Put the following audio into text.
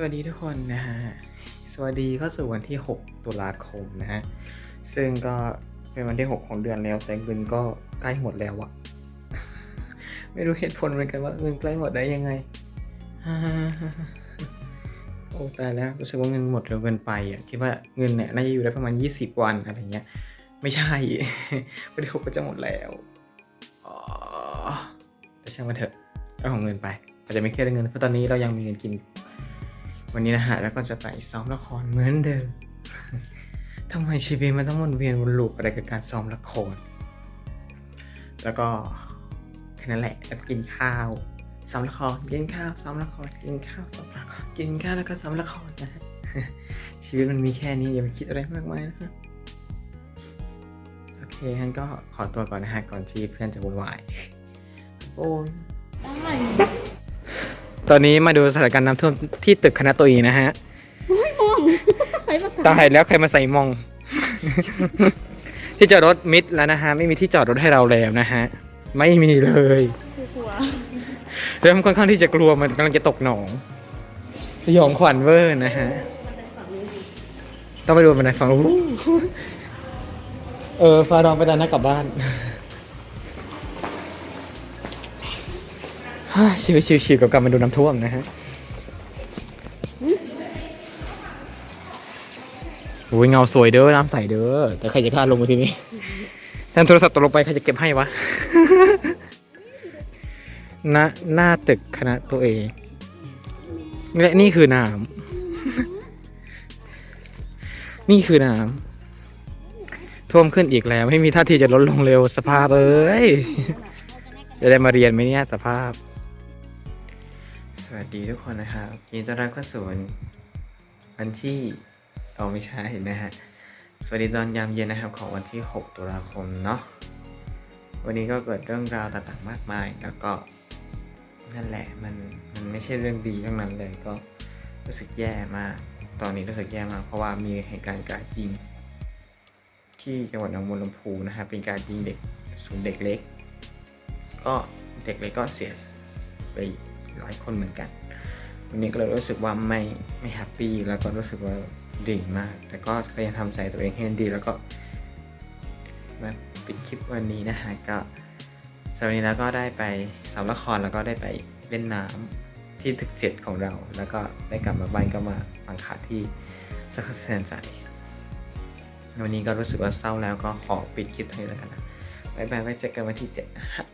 สวัสดีทุกคนนะฮะ สวัสดีเข้าสู่วันที่ 6 ตุลาคมนะฮะ ซึ่งก็เป็นวันที่ 6 ของเดือนแล้ว แต่เงินก็ใกล้หมดแล้วอะไม่รู้เหตุผลเหมือนกันว่าเงินใกล้หมดได้ยังไง โอ้ตายแล้วรู้สึกว่าเงินหมดเร็วเกินไปอะคิดว่าเงินเนี่ยน่าจะอยู่ได้ประมาณ 20 วันอะไรเงี้ย ไม่ใช่วันที่หกก็จะหมดแล้วอ๋อแต่ช่างมันเถอะเรื่องของเงินไปอาจจะไม่เครียดเรื่องเงินเพราะตอนนี้เรายังมีเงินกิน วันนี้นะฮะแล้วก็จะไปซ้อมละครเหมือนเดิมทำไมชีวิตมันต้องวนเวียนวนลูปอะไรกับการซ้อมละคร แล้วก็แค่นั้นแหละแล้วกินข้าวซ้อมละครกินข้าวซ้อมละครกินข้าวซ้อมละครกินข้าวแล้วก็ซ้อมละครนะฮะชีวิตมันมีแค่นี้อย่าไปคิดอะไรมากมายนะครับโอเคงั้นก็ขอตัวก่อนนะฮะก่อนที่เพื่อนจะวุ่นวายโอ้ย ตอนนี้มาดูสถานการณ์น้ำท่วมที่ตึกคณะตัวเองนะฮะม่วงไปประกาศตายแล้วใครมาใส่มอง ที่จอดรถมิดแล้วนะฮะ ไม่มีที่จอดรถให้เราแล้วนะฮะ ไม่มีเลยกลัวเริ่มค่อนข้างที่จะกลัวมันกำลังจะตกหนองสยองขวัญเวอร์นะฮะ ต้องไปดูบันไดฝั่งนู้นเออฟ้าร้องไปตอนนักกลับบ้าน ฮ่า ชีวิตชิวๆกับการมาดูน้ำท่วมนะฮะโอ้ยเงาสวยเด้อน้ำใสเด้อแต่ใครจะกล้าลงมาทีนี้ถ้าโทรศัพท์ตกลงไปใครจะเก็บให้วะหน้าหน้าตึกคณะตัวเอง และนี่คือน้ำนี่คือน้ำท่วมขึ้นอีกแล้ว ไม่มีท่าทีจะลดลงเร็วสภาพเอ้ยจะได้มาเรียนไหมเนี่ยสภาพ สวัสดีทุกคนนะครับยินดีต้อนรับเข้าสู่วันวันที่เอาไม่ใช่นะฮะสวัสดีตอนยามเย็นนะครับของวันที่ 6 ตุลาคมเนาะวันนี้ก็เกิดเรื่องราวต่างๆมากมาย แล้วก็นั่นแหละมันมันไม่ใช่เรื่องดีทั้งนั้นเลยก็รู้สึกแย่มากตอนนี้รู้สึกแย่มากเพราะว่ามีเหตุการณ์การยิง ที่จังหวัดหนองบัวลำพูนะฮะเป็นการยิงเด็กศูนย์เด็กเล็ก ก็เด็กเล็กก็เสียไป หลายคนเหมือนกันวันนี้ก็เลยรู้สึกว่าไม่ไม่แฮปปี้แล้วก็รู้สึกว่าดิ่งมาก แต่ก็พยายามทำใจตัวเองให้ดี แล้วก็มาปิดคลิปวันนี้นะฮะก็สำหรับวันนี้แล้วก็ได้ไปสำละครแล้วก็ได้ไปเล่นน้ำที่ตึกเจ็ดของเรา แล้วก็ได้กลับมาบ้านก็มาฟังข่าวที่สักเสียนใจวันนี้ก็รู้สึกว่าเศร้าแล้วก็ขอปิดคลิปเท่านี้แล้วกันนะบายบายไว้เจอกันวันที่เจ็ดนะฮะ